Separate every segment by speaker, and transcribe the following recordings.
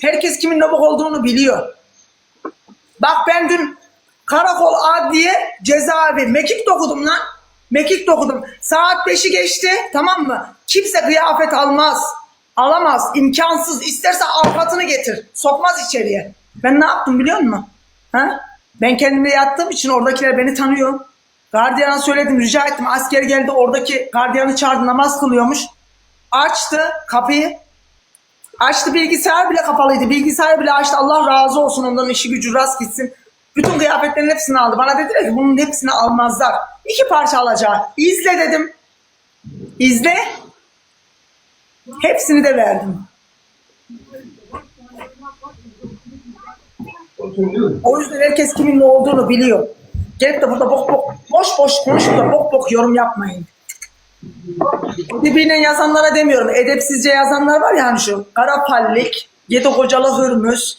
Speaker 1: Herkes kimin nobuk olduğunu biliyor. Bak ben dün karakol adliye cezaevi mekik dokudum lan. Mekik dokudum. Saat 5'i geçti tamam mı? Kimse kıyafet almaz. Alamaz. imkansız. İsterse avukatını getir. Sokmaz içeriye. Ben ne yaptım biliyor musun? Ha? Ben kendime yattığım için oradakiler beni tanıyor. Gardiyana söyledim rica ettim. Asker geldi oradaki gardiyanı çağırdı namaz kılıyormuş. Açtı kapıyı. Açtı bilgisayar bile kapalıydı. Bilgisayar bile açtı. Allah razı olsun ondan işi gücü rast gitsin. Bütün kıyafetlerin hepsini aldı. Bana dediler ki bunun hepsini almazlar. İki parça alacak. İzle dedim. İzle. Hepsini de verdim. O yüzden herkes kimin ne olduğunu biliyor. Gelip de burada bok bok, boş boş konuşup da bok bok yorum yapmayın. Edebiyle yazanlara demiyorum. Edepsizce yazanlar var ya hani şu. Kara pallik, yedi kocalı hürmüz.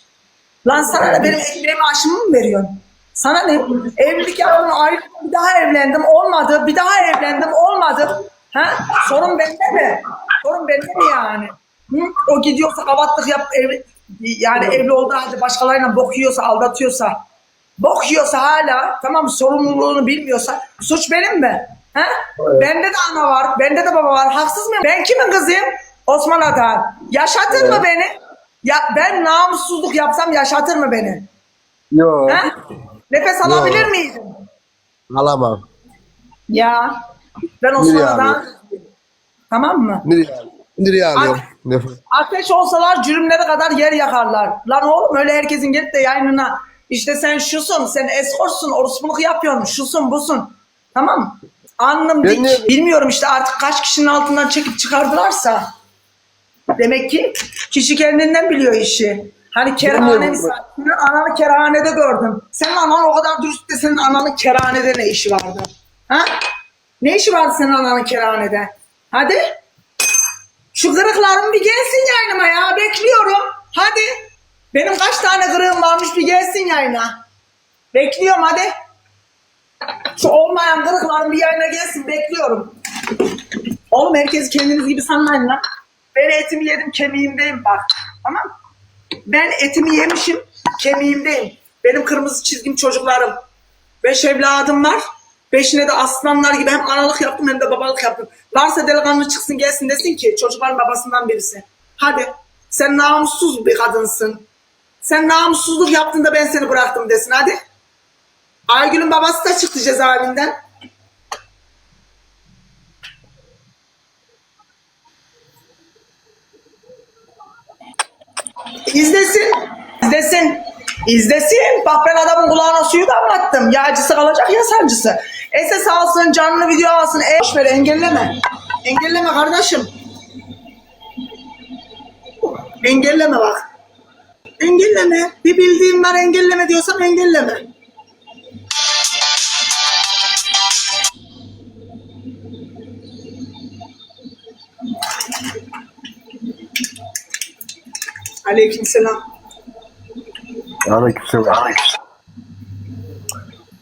Speaker 1: Lan sana ne benim ekmeğimi aşımı mı veriyorsun? Sana ne? Evlilik yaptım ayrı bir daha evlendim olmadı. Bir daha evlendim olmadı. Ha? Sorun bende mi? Sorun bende mi yani? Hı? O gidiyorsa kavatlık yap ev, yani evli olduğu halde başkalarıyla bok yiyorsa aldatıyorsa bok yiyorsa hala tamam sorumluluğunu bilmiyorsa suç benim mi? Ha? Bende de ana var, bende de baba var. Haksız mıyım? Ben kimin kızıyım? Osman Atan. Yaşatır mı beni? Ya ben namussuzluk yapsam yaşatır mı beni?
Speaker 2: Yok.
Speaker 1: Ha? Nefes alabilir miydim?
Speaker 2: Alamam.
Speaker 1: Ya ben Osman Atan. Tamam mı?
Speaker 2: Nereye, nereye alıyorum?
Speaker 1: Ateş olsalar cürümleri kadar yer yakarlar. Lan oğlum öyle herkesin gelip de yayınına işte sen şusun, sen eskorsun, orospuluk yapıyorsun, şusun, busun. Tamam mı? Anlam dik.
Speaker 2: ne-
Speaker 1: Bilmiyorum işte artık kaç kişinin altından çekip çıkardılarsa. Demek ki kişi kendinden biliyor işi. Hani kerhane
Speaker 2: Bilmiyorum.
Speaker 1: misal. Senin ananı kerhanede gördüm. Senin anan o kadar dürüst de senin ananın kerhanede ne işi vardı? Ha? Ne işi vardı senin ananın kerhanede? Hadi. Şu kırıklarım bir gelsin yayınıma ya. Bekliyorum. Hadi. Benim kaç tane kırığım varmış bir gelsin yayına. Bekliyorum hadi. Şu olmayan kırıklarım bir yayına gelsin. Bekliyorum. Oğlum herkes kendiniz gibi sanmayın lan. Ben etimi yedim kemiğimdeyim bak. Tamam? Ben etimi yemişim kemiğimdeyim. Benim kırmızı çizgim çocuklarım. Beş evladım var. Beşine de aslanlar gibi hem analık yaptım hem de babalık yaptım. Varsa delikanlı çıksın gelsin desin ki çocukların babasından birisi. Hadi sen namussuz bir kadınsın. Sen namussuzluk yaptın da ben seni bıraktım desin hadi. Aygül'ün babası da çıktı cezaevinden. İzlesin. İzlesin. İzlesin. Bak ben adamın kulağına suyu damlattım. Ya acısı kalacak ya sancısı. Esas alsın, canlı video alsın. E, ver engelleme. Engelleme kardeşim. Engelleme bak. Engelleme. Bir bildiğim var engelleme diyorsam engelleme. Aleykümselam.
Speaker 2: Aleykümselam.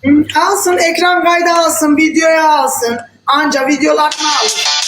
Speaker 1: Hı, Alsın ekran kaydı alsın, videoya alsın. Anca videolarını alır.